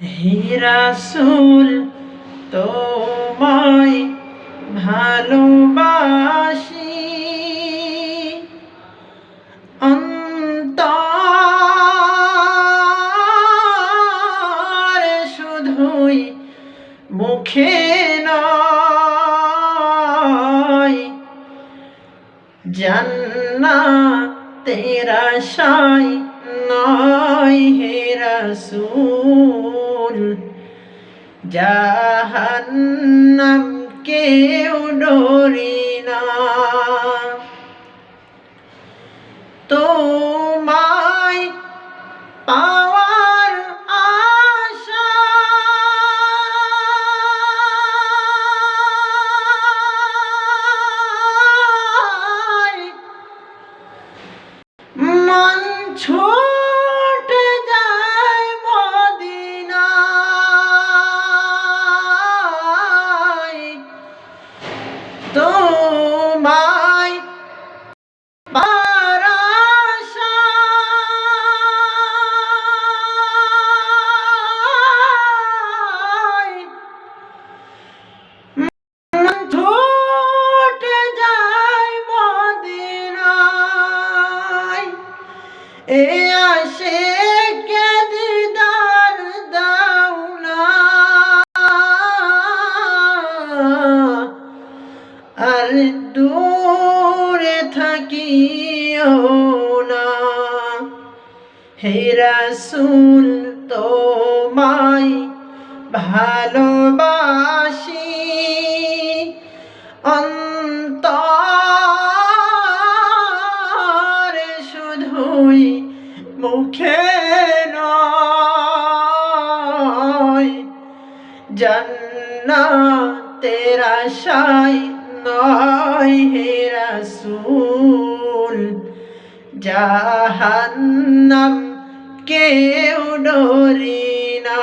হিরাসুল তোমায় ভালোবাসি। অন্তর শুধুই মুখে নয় জান্না তেরা সাই নয় হে রসুল। জাহান্নাম কেউ ডরি না। তোমায় পাওয়ার আশা মন ছুটে এ আসে দিদার না আর দূরে থাকিও না। হে রাসূল তোমায় ভালোবাসি। অন্তর শুধুই মুখে নয়। জন্না তেরা সাই নয় হে রসুল জাহান্নাম কেউ ডরি না।